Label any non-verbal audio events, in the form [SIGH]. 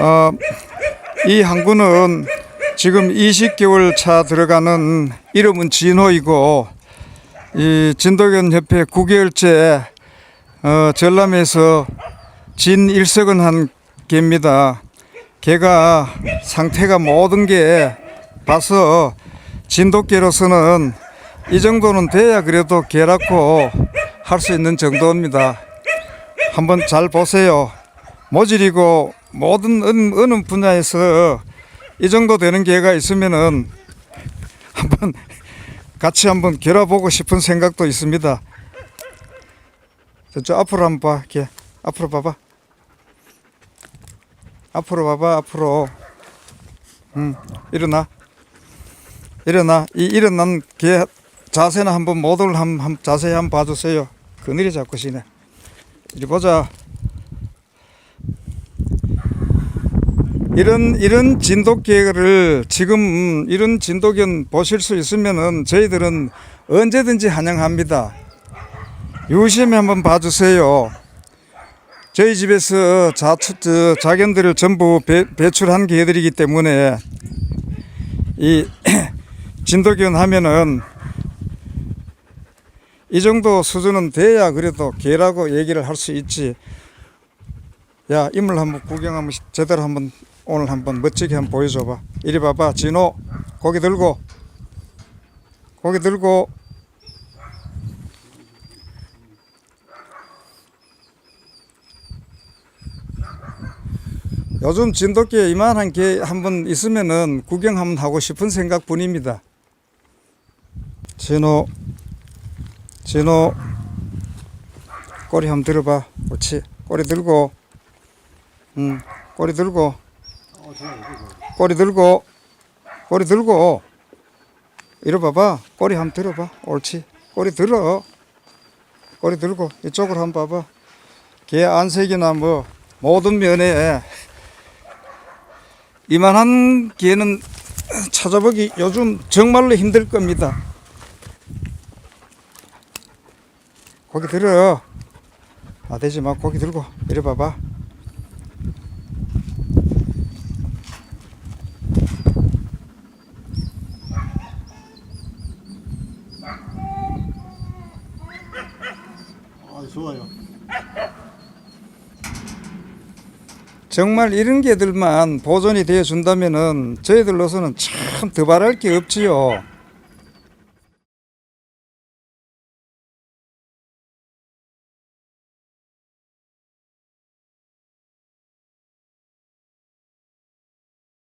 어, 이 항구는 지금 20개월 차 들어가는 이름은 진호이고 이 진도견 협회 9개월째 어, 전람에서 진일석은 한 개입니다. 개가 상태가 모든 게 봐서 진돗개로서는 이 정도는 돼야 그래도 개라고 할 수 있는 정도입니다. 한번 잘 보세요. 모질이고 모든 은- 어느 분야에서 이 정도 되는 개가 있으면은 한번 같이 한번 겨뤄보고 싶은 생각도 있습니다. 저쪽 앞으로 한번 봐, 개. 앞으로 봐봐. 앞으로 봐봐, 앞으로. 음, 일어나. 일어나. 이 일어난 개 자세는 한번 모두를 한, 한 자세히 한번 봐주세요. 그늘이 자꾸 시네. 이리 보자. 이런 이런 진돗개를 지금 음, 이런 진돗견 보실 수 있으면은 저희들은 언제든지 환영합니다. 유심히 한번 봐주세요. 저희 집에서 저 자견들을 전부 배, 배출한 개들이기 때문에 이 [CLEARS THROAT] 진돗견 하면은 이 정도 수준은 돼야 그래도 개라고 얘기를 할 수 있지. 야 인물 한번 구경 한번 시- 제대로 한번 오늘 한번 멋지게 한번 보여줘봐. 이리 봐봐 진호 고기 들고 고기 들고 요즘 진돗개 이만한 개 한 번 있으면은 구경 한번 하고 싶은 생각뿐입니다. 진호 진호 꼬리 한번 들어봐. 그렇지. 꼬리 들고 음, 꼬리 들고 꼬리 들고 꼬리 들고. 이리 봐봐. 꼬리 한번 들어봐. 옳지. 꼬리 들어. 꼬리 들고 이쪽으로 한번 봐봐. 개 안색이나 뭐 모든 면에 이만한 개는 찾아보기 요즘 정말로 힘들 겁니다. 고기 들어. 아대지 마. 고기 들고. 이리 봐봐 아 좋아요. 정말 이런 개들만 보존이 되어 준다면은 저희들로서는 참 더 바랄 게 없지요.